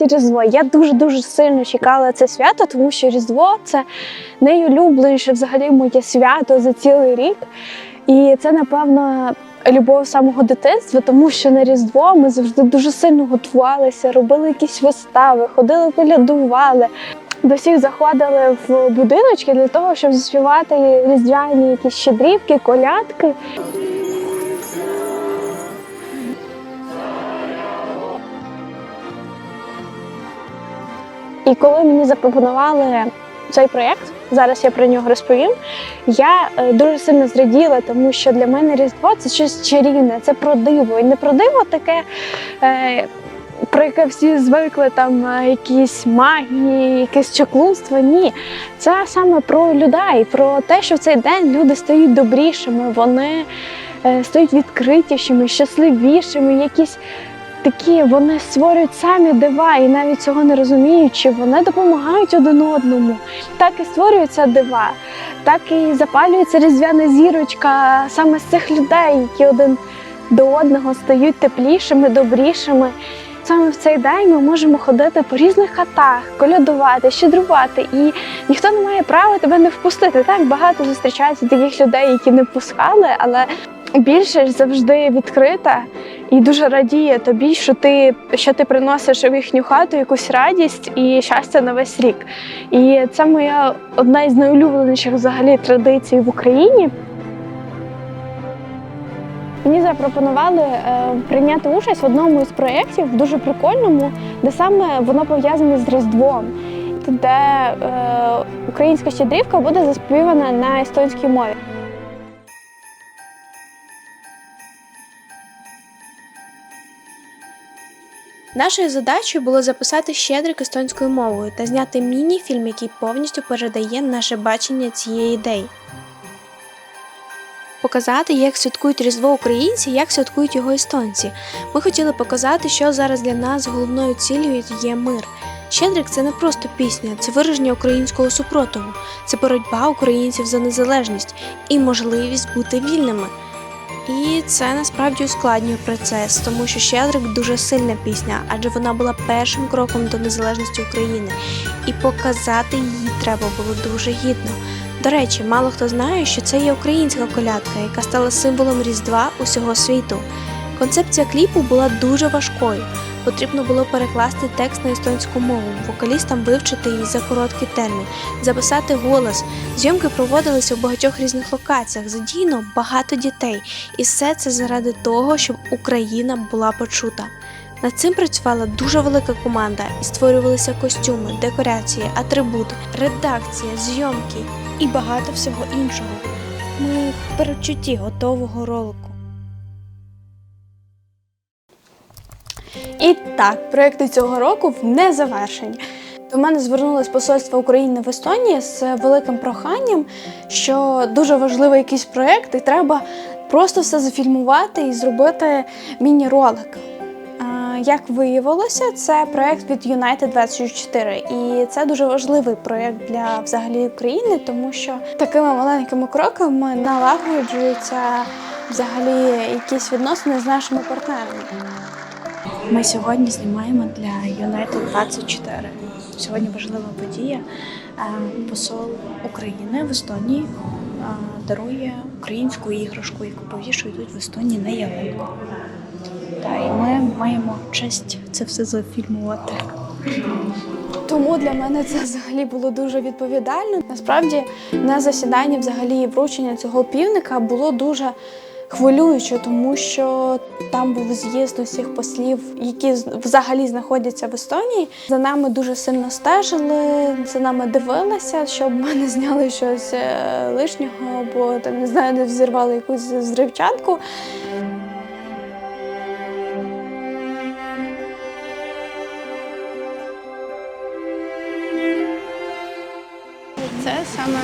нарешті Різдво. Я дуже дуже сильно чекала це свято, тому що Різдво це найулюбленіше взагалі моє свято за цілий рік. І це, напевно, любов самого дитинства, тому що на Різдво ми завжди дуже сильно готувалися, робили якісь вистави, ходили, колядували. До всіх заходили в будиночки для того, щоб заспівати різдвяні якісь щедрівки, колядки. І коли мені запропонували цей проєкт, зараз я про нього розповім. Я е, дуже сильно зраділа, тому що для мене Різдво це щось чарівне, це про диво. І не про диво таке, е, про яке всі звикли, там е, якісь магії, якесь чаклунство. Ні. Це саме про людей, про те, що в цей день люди стають добрішими, вони стають відкритішими, щасливішими, якісь такі вони створюють самі дива і навіть цього не розуміючи, вони допомагають один одному. Так і створюються дива, так і запалюється різдвяна зірочка саме з цих людей, які один до одного стають теплішими, добрішими. Саме в цей день ми можемо ходити по різних хатах, колядувати, щедрувати, і ніхто не має права тебе не впустити. Так багато зустрічається таких людей, які не впускали, але більшість завжди відкрита і дуже радіє тобі, що ти, що ти приносиш в їхню хату якусь радість і щастя на весь рік. І це моя одна із найулюбленіших взагалі традицій в Україні. Мені запропонували е, прийняти участь в одному із проєктів, дуже прикольному, де саме воно пов'язане з Різдвом, де е, українська щедрівка буде заспівана на естонській мові. Нашою задачею було записати щедрик естонською мовою та зняти міні-фільм, який повністю передає наше бачення цієї ідеї. Показати, як святкують Різдво українці, як святкують його естонці. Ми хотіли показати, що зараз для нас головною цілею є мир. Щедрик це не просто пісня, це вираження українського супротиву, це боротьба українців за незалежність і можливість бути вільними. І це насправді ускладнює процес, тому що Щедрик дуже сильна пісня, адже вона була першим кроком до незалежності України, і показати її треба було дуже гідно. До речі, мало хто знає, що це є українська колядка, яка стала символом Різдва усього світу. Концепція кліпу була дуже важкою. Потрібно було перекласти текст на естонську мову, вокалістам вивчити її за короткий термін, записати голос. Зйомки проводилися в багатьох різних локаціях, задіяно багато дітей, і все це заради того, щоб Україна була почута. Над цим працювала дуже велика команда і створювалися костюми, декорації, атрибути, редакція, зйомки і багато всього іншого. Ми в передчутті готового ролику. І так, проекти цього року не завершені. До мене звернулось посольство України в Естонії з великим проханням, що дуже важливий якийсь проєкт, і треба просто все зафільмувати і зробити міні-ролик. Як виявилося, це проєкт від United 24 і це дуже важливий проєкт для взагалі України, тому що такими маленькими кроками налагоджуються взагалі якісь відносини з нашими партнерами. Ми сьогодні знімаємо для United 24. Сьогодні важлива подія. Е, Посол України в Естонії е, дарує українську іграшку, яку повішують тут в Естонії на ялинку. Та і ми маємо честь це все зафільмувати. Тому для мене це взагалі було дуже відповідально. Насправді на засіданні взагалі вручення цього півника було дуже хвилююче, тому що там був з'їзд усіх послів, які взагалі знаходяться в Естонії. За нами дуже сильно стежили, за нами дивилися, щоб ми не зняли щось е, лишнього, або там не знаю, не взірвали якусь зривчатку. Це саме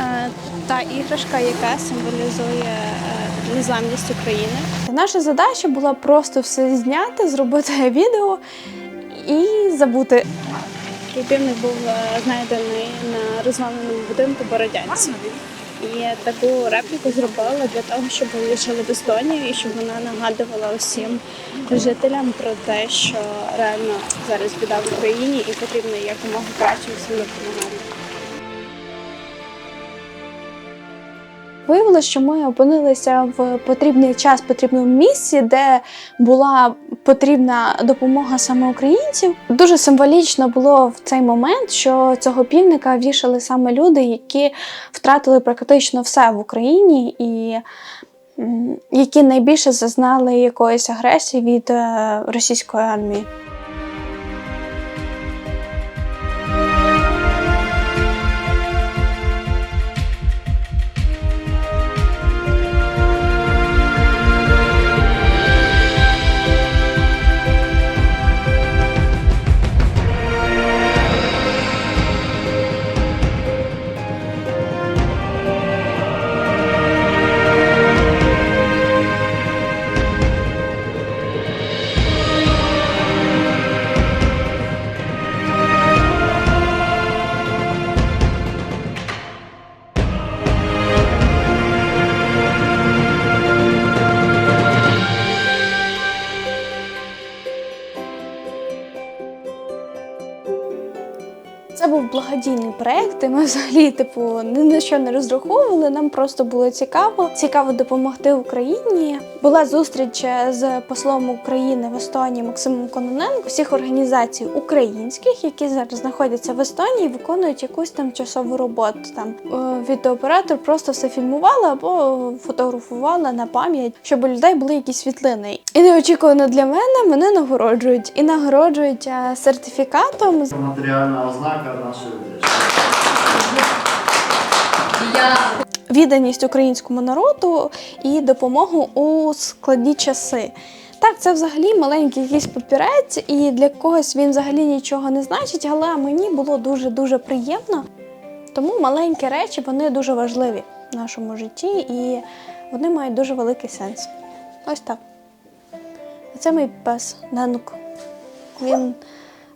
е, та іграшка, яка символізує е, незламність України. Наша задача була просто все зняти, зробити відео і забути. Такий був е, знайдений на розламленому будинку бородянці. І таку репліку зробила для того, щоб вирішили в Естонію і щоб вона нагадувала усім жителям про те, що реально зараз біда в Україні і потрібно якомога краще всім допомагати. Виявилося, що ми опинилися в потрібний час, потрібному місці, де була потрібна допомога саме українців. Дуже символічно було в цей момент, що цього півника вішали саме люди, які втратили практично все в Україні і які найбільше зазнали якоїсь агресії від е, російської армії. Ми взагалі, типу, ні на що не розраховували. Нам просто було цікаво. Цікаво допомогти Україні. Була зустріч з послом України в Естонії Максимом Кононенко, всіх організацій українських, які зараз знаходяться в Естонії, виконують якусь там часову роботу. Там е, відеооператор просто все фільмувала або фотографувала на пам'ять, щоб у людей були якісь світлини. І неочікувано для мене мене нагороджують і нагороджують е, сертифікатом Матеріальна ознака нашої. Відданість українському народу і допомогу у складні часи. Так, це взагалі маленький якийсь папірець, і для когось він взагалі нічого не значить, але мені було дуже-дуже приємно. Тому маленькі речі вони дуже важливі в нашому житті і вони мають дуже великий сенс. Ось так. Це мій пес Нанук. Він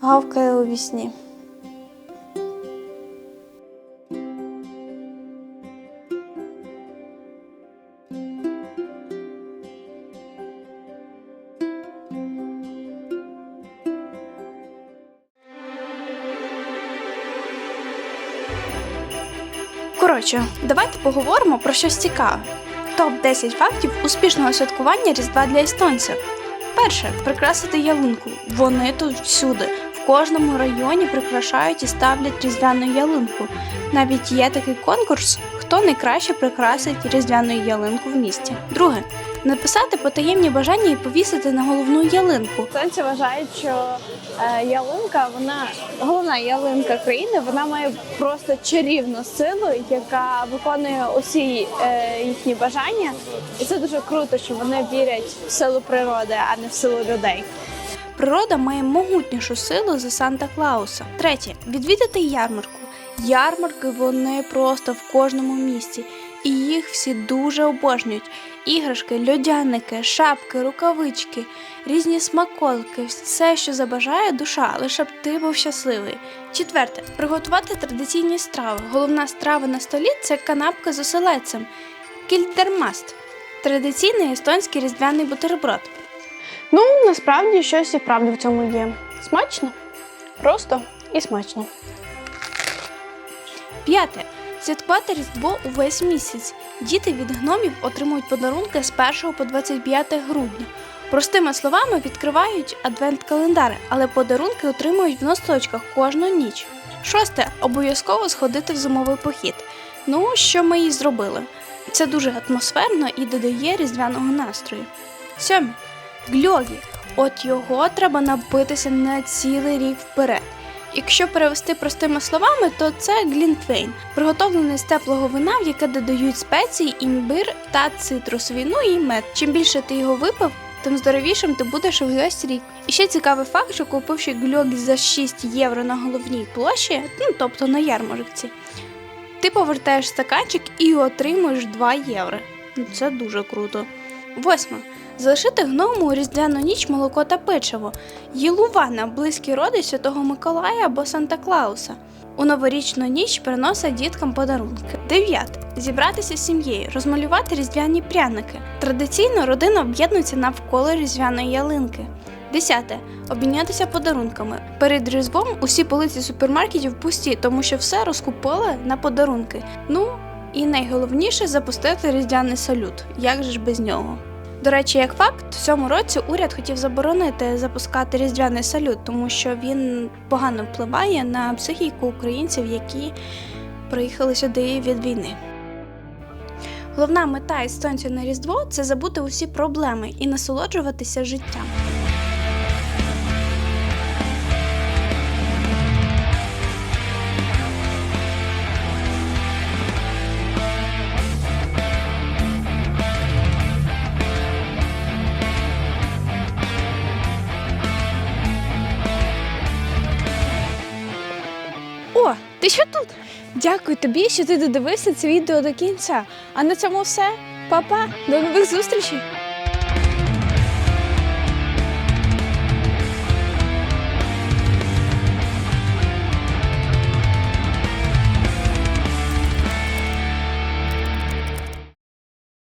гавкає у вісні. Коротше, давайте поговоримо про щось цікаве. Топ 10 фактів успішного святкування Різдва для естонців. Перше прикрасити ялинку. Вони тут всюди. В кожному районі прикрашають і ставлять різдвяну ялинку. Навіть є такий конкурс, хто найкраще прикрасить різдвяну ялинку в місті. Друге написати потаємні бажання і повісити на головну ялинку. Естонці вважають, що ялинка, вона головна ялинка країни, вона має просто чарівну силу, яка виконує усі е, їхні бажання. І це дуже круто, що вони вірять в силу природи, а не в силу людей. Природа має могутнішу силу за Санта Клауса. Третє відвідати ярмарку. Ярмарки вони просто в кожному місці, їх всі дуже обожнюють. Іграшки, льодяники, шапки, рукавички, різні смаколики, все, що забажає душа, лише б ти був щасливий. Четверте приготувати традиційні страви. Головна страва на столі це канапка з оселедцем. Кільтермаст традиційний естонський різдвяний бутерброд. Ну насправді щось і правда в цьому є. Смачно, просто і смачно. П'яте. Святкувати Різдво увесь місяць. Діти від гномів отримують подарунки з 1 по 25 грудня. Простими словами відкривають адвент-календар, але подарунки отримують в носочках кожну ніч. Шосте. Обов'язково сходити в зимовий похід. Ну, що ми і зробили. Це дуже атмосферно і додає різдвяного настрою. Сьоме. Гльогі. От його треба напитися на цілий рік вперед. Якщо перевести простими словами, то це глінтвейн, приготовлений з теплого вина, в яке додають спеції, імбир та цитрусові, ну і мед. Чим більше ти його випив, тим здоровішим ти будеш увесь рік. І ще цікавий факт, що купивши гльогі за 6 євро на головній площі, ну тобто на ярмарці, ти повертаєш стаканчик і отримуєш 2 євро. Це дуже круто. Восьме. Залишити гному у різдвяну ніч молоко та печиво. Єлувана близький родич Святого Миколая або Санта Клауса. У новорічну ніч приносить діткам подарунки. Дев'яте. Зібратися з сім'єю, розмалювати різдвяні пряники. Традиційно родина об'єднується навколо різдвяної ялинки. Десяте. Обмінятися подарунками. Перед різдвом усі полиці супермаркетів пусті, тому що все розкупили на подарунки. Ну і найголовніше запустити різдвяний салют. Як же ж без нього? До речі, як факт, в цьому році уряд хотів заборонити запускати різдвяний салют, тому що він погано впливає на психіку українців, які приїхали сюди від війни. Головна мета естонців на Різдво це забути усі проблеми і насолоджуватися життям. Ти що тут? Дякую тобі, що ти додивився це відео до кінця. А на цьому все. Па-па, до нових зустрічей!